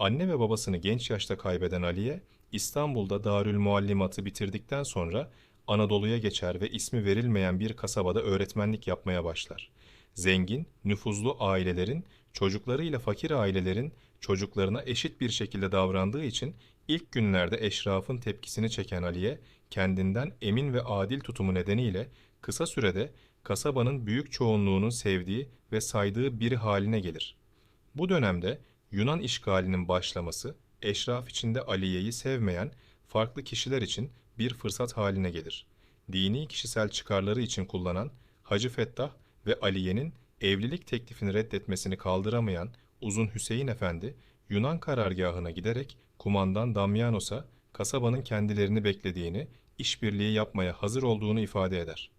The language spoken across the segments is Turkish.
Anne ve babasını genç yaşta kaybeden Aliye, İstanbul'da Darül Muallimat'ı bitirdikten sonra Anadolu'ya geçer ve ismi verilmeyen bir kasabada öğretmenlik yapmaya başlar. Zengin, nüfuzlu ailelerin, çocuklarıyla fakir ailelerin çocuklarına eşit bir şekilde davrandığı için ilk günlerde eşrafın tepkisini çeken Aliye, kendinden emin ve adil tutumu nedeniyle kısa sürede kasabanın büyük çoğunluğunun sevdiği ve saydığı biri haline gelir. Bu dönemde Yunan işgalinin başlaması, eşraf içinde Aliye'yi sevmeyen farklı kişiler için bir fırsat haline gelir. Dini kişisel çıkarları için kullanan Hacı Fettah ve Aliye'nin evlilik teklifini reddetmesini kaldıramayan Uzun Hüseyin Efendi, Yunan karargahına giderek kumandan Damyanos'a kasabanın kendilerini beklediğini, işbirliği yapmaya hazır olduğunu ifade eder.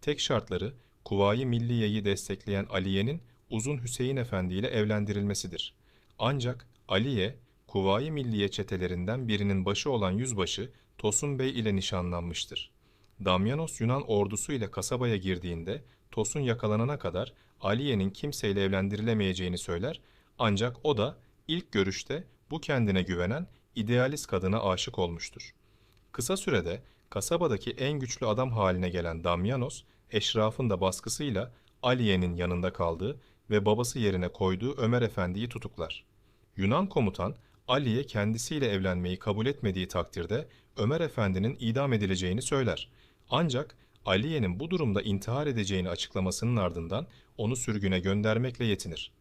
Tek şartları Kuvayi Milliye'yi destekleyen Aliye'nin Uzun Hüseyin Efendi ile evlendirilmesidir. Ancak Aliye, Kuvayi Milliye çetelerinden birinin başı olan yüzbaşı Tosun Bey ile nişanlanmıştır. Damyanos Yunan ordusu ile kasabaya girdiğinde Tosun yakalanana kadar Aliye'nin kimseyle evlendirilemeyeceğini söyler ancak o da ilk görüşte bu kendine güvenen idealist kadına aşık olmuştur. Kısa sürede kasabadaki en güçlü adam haline gelen Damyanos, eşrafın da baskısıyla Aliye'nin yanında kaldığı ve babası yerine koyduğu Ömer Efendi'yi tutuklar. Yunan komutan Ali'ye kendisiyle evlenmeyi kabul etmediği takdirde Ömer Efendi'nin idam edileceğini söyler. Ancak Aliye'nin bu durumda intihar edeceğini açıklamasının ardından onu sürgüne göndermekle yetinir.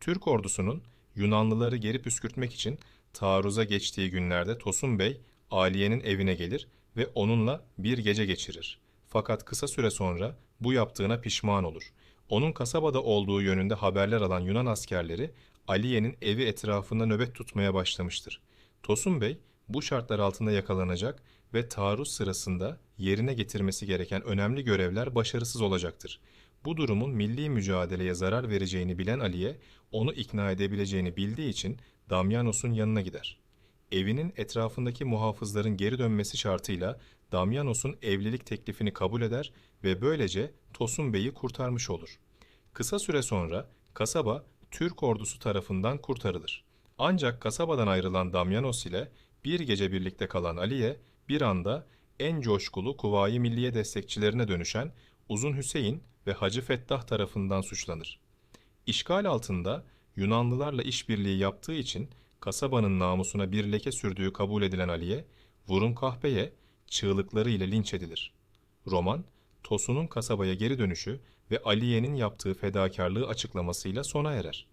Türk ordusunun Yunanlıları geri püskürtmek için taarruza geçtiği günlerde Tosun Bey Aliye'nin evine gelir ve onunla bir gece geçirir. Fakat kısa süre sonra bu yaptığına pişman olur. Onun kasabada olduğu yönünde haberler alan Yunan askerleri Aliye'nin evi etrafında nöbet tutmaya başlamıştır. Tosun Bey bu şartlar altında yakalanacak ve taarruz sırasında yerine getirmesi gereken önemli görevler başarısız olacaktır. Bu durumun milli mücadeleye zarar vereceğini bilen Aliye, onu ikna edebileceğini bildiği için Damyanos'un yanına gider. Evinin etrafındaki muhafızların geri dönmesi şartıyla Damyanos'un evlilik teklifini kabul eder ve böylece Tosun Bey'i kurtarmış olur. Kısa süre sonra kasaba Türk ordusu tarafından kurtarılır. Ancak kasabadan ayrılan Damyanos ile bir gece birlikte kalan Aliye bir anda en coşkulu Kuvayi Milliye destekçilerine dönüşen Uzun Hüseyin ve Hacı Fettah tarafından suçlanır. İşgal altında Yunanlılarla işbirliği yaptığı için kasabanın namusuna bir leke sürdüğü kabul edilen Aliye, vurun kahpeye çığlıkları ile linç edilir. Roman, Tosun'un kasabaya geri dönüşü ve Aliye'nin yaptığı fedakarlığı açıklamasıyla sona erer.